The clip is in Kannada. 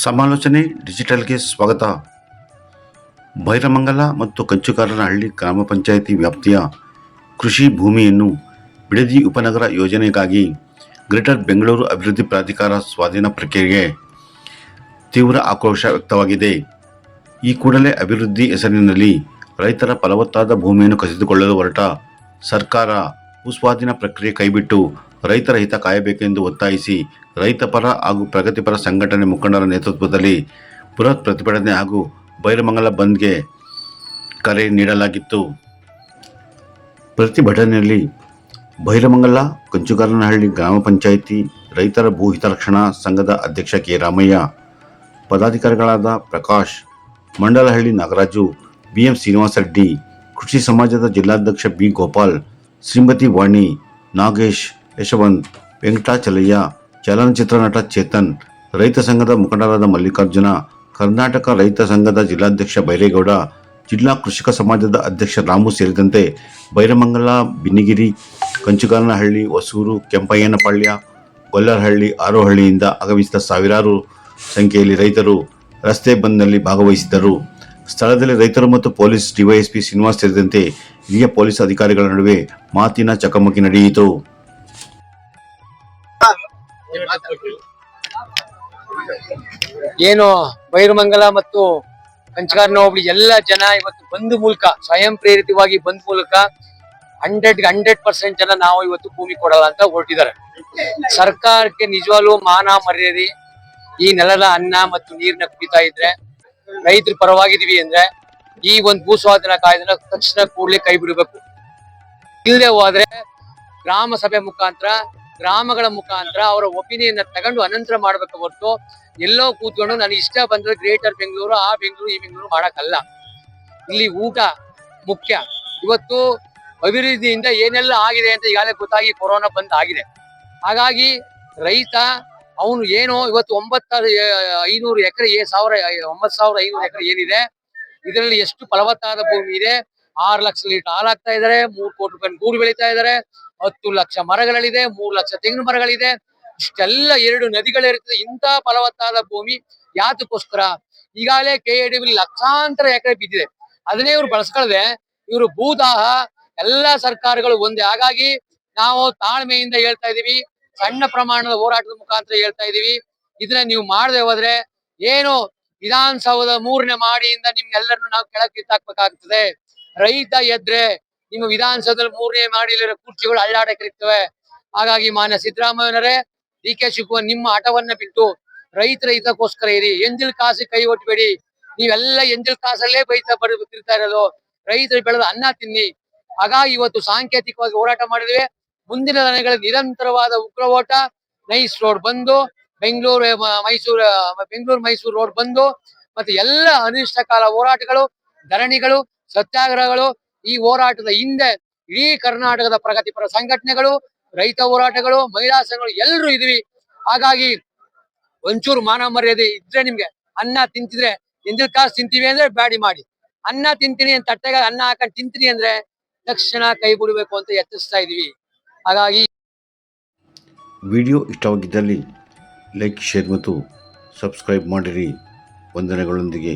ಸಮಾಲೋಚನೆ, ಡಿಜಿಟಲ್ಗೆ ಸ್ವಾಗತ. ಭೈರಮಂಗಲ ಮತ್ತು ಕಂಚುಕಾರನಹಳ್ಳಿ ಗ್ರಾಮ ಪಂಚಾಯಿತಿ ವ್ಯಾಪ್ತಿಯ ಕೃಷಿ ಭೂಮಿಯನ್ನು ಬಿಡದಿ ಉಪನಗರ ಯೋಜನೆಗಾಗಿ ಗ್ರೇಟರ್ ಬೆಂಗಳೂರು ಅಭಿವೃದ್ಧಿ ಪ್ರಾಧಿಕಾರ ಸ್ವಾಧೀನ ಪ್ರಕ್ರಿಯೆಗೆ ತೀವ್ರ ಆಕ್ರೋಶ ವ್ಯಕ್ತವಾಗಿದೆ. ಈ ಕೂಡಲೇ ಅಭಿವೃದ್ಧಿ ಹೆಸರಿನಲ್ಲಿ ರೈತರ ಫಲವತ್ತಾದ ಭೂಮಿಯನ್ನು ಕಸಿದುಕೊಳ್ಳಲು ಹೊರಟ ಸರ್ಕಾರ ಭೂಸ್ವಾಧೀನ ಪ್ರಕ್ರಿಯೆ ಕೈಬಿಟ್ಟು ರೈತರ ಹಿತ ಕಾಯಬೇಕೆಂದು ಒತ್ತಾಯಿಸಿ ರೈತಪರ ಹಾಗೂ ಪ್ರಗತಿಪರ ಸಂಘಟನೆ ಮುಖಂಡರ ನೇತೃತ್ವದಲ್ಲಿ ಬೃಹತ್ ಪ್ರತಿಭಟನೆ ಹಾಗೂ ಬೈರಮಂಗಲ ಬಂದ್ಗೆ ಕರೆ ನೀಡಲಾಗಿತ್ತು. ಪ್ರತಿಭಟನೆಯಲ್ಲಿ ಬೈರಮಂಗಲ ಕಂಚುಗಾರನಹಳ್ಳಿ ಗ್ರಾಮ ಪಂಚಾಯಿತಿ ರೈತರ ಭೂ ಹಿತರಕ್ಷಣಾ ಸಂಘದ ಅಧ್ಯಕ್ಷ ಕೆ ರಾಮಯ್ಯ, ಪದಾಧಿಕಾರಿಗಳಾದ ಪ್ರಕಾಶ್, ಮಂಡಲಹಳ್ಳಿ ನಾಗರಾಜು, ಬಿಎಂ ಶ್ರೀನಿವಾಸ ರೆಡ್ಡಿ, ಕೃಷಿ ಸಮಾಜದ ಜಿಲ್ಲಾಧ್ಯಕ್ಷ ಬಿ ಗೋಪಾಲ್, ಶ್ರೀಮತಿ ವಾಣಿ, ನಾಗೇಶ್ ಯಶವಂತ್ ವೆಂಕಟಾಚಲಯ್ಯ ಚಲನಚಿತ್ರ ನಟ ಚೇತನ್, ರೈತ ಸಂಘದ ಮುಖಂಡರಾದ ಮಲ್ಲಿಕಾರ್ಜುನ, ಕರ್ನಾಟಕ ರೈತ ಸಂಘದ ಜಿಲ್ಲಾಧ್ಯಕ್ಷ ಬೈರೇಗೌಡ, ಜಿಲ್ಲಾ ಕೃಷಿಕ ಸಮಾಜದ ಅಧ್ಯಕ್ಷ ರಾಮು ಸೇರಿದಂತೆ ಬೈರಮಂಗಲ ಬಿನ್ನಿಗಿರಿ ಕಂಚುಗಾರನಹಳ್ಳಿ ಹೊಸೂರು, ಕೆಂಪಯ್ಯನಪಾಳ್ಯ, ಗೊಲ್ಲರಹಳ್ಳಿ, ಆರೋಹಳ್ಳಿಯಿಂದ ಆಗಮಿಸಿದ ಸಾವಿರಾರು ಸಂಖ್ಯೆಯಲ್ಲಿ ರೈತರು ರಸ್ತೆ ಬಂದ್ನಲ್ಲಿ ಭಾಗವಹಿಸಿದ್ದರು. ಸ್ಥಳದಲ್ಲಿ ರೈತರು ಮತ್ತು ಪೊಲೀಸ್, ಡಿವೈಎಸ್ಪಿ ಶ್ರೀನಿವಾಸ್ ಸೇರಿದಂತೆ ಹಿರಿಯ ಪೊಲೀಸ್ ಅಧಿಕಾರಿಗಳ ನಡುವೆ ಮಾತಿನ ಚಕಮಕಿ ನಡೆಯಿತು. ಏನು, ಬೈರಮಂಗಲ ಮತ್ತು ಪಂಚಗಾರ್ನ ಹೋಬಳಿ ಎಲ್ಲ ಜನ ಇವತ್ತು ಬಂದ್ ಮೂಲಕ, ಸ್ವಯಂ ಪ್ರೇರಿತವಾಗಿ ಬಂದ್ ಮೂಲಕ ಹಂಡ್ರೆಡ್ ಹಂಡ್ರೆಡ್ ಪರ್ಸೆಂಟ್ ಜನ ನಾವು ಇವತ್ತು ಭೂಮಿ ಕೊಡಲ್ಲ ಅಂತ ಹೊರಟಿದ್ದಾರೆ. ಸರ್ಕಾರಕ್ಕೆ ನಿಜವಾಗ್ಲೂ ಮಾನ ಮರ್ಯಾದೆ, ಈ ನೆಲದ ಅನ್ನ ಮತ್ತು ನೀರಿನ ಕುಡಿತಾ ಇದ್ರೆ, ರೈತರ ಪರವಾಗಿದೀವಿ ಅಂದ್ರೆ, ಈ ಒಂದು ಭೂ ಸ್ವಾಧೀನ ಕಾಯ್ದೆನ ತಕ್ಷಣ ಕೂಡಲೇ ಕೈ ಬಿಡಬೇಕು. ಇಲ್ಲದೆ ಹೋದ್ರೆ ಗ್ರಾಮ ಸಭೆ ಮುಖಾಂತರ ಗ್ರಾಮಗಳ ಮುಖಾಂತರ ಅವರ ಒಪಿನಿಯನ್ ತಗೊಂಡು ಅನಂತರ ಮಾಡ್ಬೇಕು ಹೊರತು ಎಲ್ಲೋ ಕೂತ್ಕೊಂಡು ನನಗೆ ಇಷ್ಟ ಬಂದ್ರೆ ಗ್ರೇಟರ್ ಬೆಂಗಳೂರು ಆ ಬೆಂಗಳೂರು ಈ ಬೆಂಗಳೂರು ಮಾಡಕ್ಕಲ್ಲ. ಇಲ್ಲಿ ಊಟ ಮುಖ್ಯ. ಇವತ್ತು ಅಭಿವೃದ್ಧಿಯಿಂದ ಏನೆಲ್ಲ ಆಗಿದೆ ಅಂತ ಈಗಾಗಲೇ ಗೊತ್ತಾಗಿ ಕೊರೋನಾ ಬಂದ್ ಆಗಿದೆ. ಹಾಗಾಗಿ ರೈತ, ಅವನು ಏನು ಇವತ್ತು ಒಂಬತ್ತ ಐನೂರು ಎಕರೆ ಏ, ಸಾವಿರ ಒಂಬತ್ತು ಸಾವಿರ ಐನೂರು ಎಕರೆ ಏನಿದೆ, ಇದರಲ್ಲಿ ಎಷ್ಟು ಫಲವತ್ತಾದ ಭೂಮಿ ಇದೆ? ಆರು ಲಕ್ಷ ಲೀಟರ್ ಹಾಲಾಗ್ತಾ ಇದ್ದಾರೆ, ಮೂರು ಕೋಟಿ ರೂಪಾಯಿ ಗೂಡು ಬೆಳೀತಾ ಇದಾರೆ ಹತ್ತು ಲಕ್ಷ ಮರಗಳಿದೆ, ಮೂರು ಲಕ್ಷ ತೆಂಗಿನ ಮರಗಳಿದೆ. ಇಷ್ಟೆಲ್ಲ ಎರಡು ನದಿಗಳಿರುತ್ತದೆ. ಇಂತಹ ಫಲವತ್ತಾದ ಭೂಮಿ ಯಾತಕ್ಕೋಸ್ಕರ? ಈಗಾಗಲೇ ಕೆ ಎ ಲಕ್ಷಾಂತರ ಎಕರೆ ಬಿದ್ದಿದೆ. ಅದನ್ನೇ ಇವ್ರು ಬಳಸ್ಕೊಳ್ಳದೆ ಇವರು ಭೂದಾಹ ಎಲ್ಲಾ ಸರ್ಕಾರಗಳು ಒಂದೇ. ಹಾಗಾಗಿ ನಾವು ತಾಳ್ಮೆಯಿಂದ ಹೇಳ್ತಾ ಇದೀವಿ ಸಣ್ಣ ಪ್ರಮಾಣದ ಹೋರಾಟದ ಮುಖಾಂತರ ಹೇಳ್ತಾ ಇದೀವಿ ಇದನ್ನ ನೀವು ಮಾಡದೆ ಹೋದ್ರೆ ಏನು ವಿಧಾನಸೌಧ ಮೂರನೇ ಮಾಡಿಯಿಂದ ನಿಮ್ಗೆಲ್ಲರನ್ನು ನಾವು ಕೆಳಕ್ಕೆ ಕಿತ್ತಾಕ್ಬೇಕಾಗ್ತದೆ ರೈತ ಎದ್ರೆ ನಿಮ್ಮ ವಿಧಾನಸೌಧದಲ್ಲಿ ಮೂರನೇ ಮಾಡಿಲಿರೋ ಕುರ್ಚಿಗಳು ಅಳ್ಳಾಡಕ್ಕಿರ್ತವೆ ಹಾಗಾಗಿ ಮಾನ್ಯ ಸಿದ್ದರಾಮಯ್ಯನರೇ ಡಿ ಕೆ ಶಿವಕುಮಾರ್, ನಿಮ್ಮ ಹಠವನ್ನ ಬಿಟ್ಟು ರೈತರ ಹಿತಕ್ಕೋಸ್ಕರ ಇರಿ. ಎಂಜಿಲ್ ಕಾಸು ಕೈ ಒಟ್ಟಬೇಡಿ ನೀವೆಲ್ಲ ಎಂಜಿಲ್ ಕಾಸಲ್ಲೇ ಬೈತಾ ಬರ್ತಿರ್ತಾ ಇರೋದು. ರೈತರು ಬೆಳೆದ ಅನ್ನ ತಿನ್ನಿ. ಹಾಗಾಗಿ ಇವತ್ತು ಸಾಂಕೇತಿಕವಾಗಿ ಹೋರಾಟ ಮಾಡಿದ್ವಿ. ಮುಂದಿನ ದಿನಗಳ ನಿರಂತರವಾದ ಉಗ್ರ ಓಟ ನೈಸ್ ರೋಡ್ ಬಂದು, ಬೆಂಗಳೂರು ಮೈಸೂರು ಬೆಂಗಳೂರು, ಮೈಸೂರು ರೋಡ್ ಬಂದು, ಮತ್ತೆ ಎಲ್ಲ ಅನಿಷ್ಟ ಕಾಲ ಹೋರಾಟಗಳು, ಧರಣಿಗಳು, ಸತ್ಯಾಗ್ರಹಗಳು ಈ ಹೋರಾಟದ ಹಿಂದೆ ಇಡೀ ಕರ್ನಾಟಕದ ಪ್ರಗತಿಪರ ಸಂಘಟನೆಗಳು, ರೈತ ಹೋರಾಟಗಳು, ಮಹಿಳಾ ಸಂಘಗಳು ಎಲ್ಲರೂ ಇದೀವಿ. ಹಾಗಾಗಿ ಒಂಚೂರು ಮಾನ ಮರ್ಯಾದೆ ಇದ್ರೆ ನಿಮ್ಗೆ, ಅನ್ನ ತಿಂತಿದ್ರೆ ಎಂದಿಲ್ ಕಾಸು ತಿಂತೀವಿ ಅಂದ್ರೆ ಬ್ಯಾಡಿ ಮಾಡಿ. ಅನ್ನ ತಿಂತೀನಿ ಅಂತ ತಟ್ಟೆಗೆ ಅನ್ನ ಹಾಕೊಂಡು ತಿಂತೀನಿ ಅಂದ್ರೆ ತಕ್ಷಣ ಕೈ ಬಿಡಬೇಕು ಅಂತ ಯತ್ನಿಸ್ತಾ ಇದೀವಿ ಹಾಗಾಗಿ ವಿಡಿಯೋ ಇಷ್ಟವಾಗಿದ್ದಲ್ಲಿ ಲೈಕ್, ಶೇರ್ ಮತ್ತು ಸಬ್ಸ್ಕ್ರೈಬ್ ಮಾಡಿರಿ. ವಂದನೆಗಳೊಂದಿಗೆ.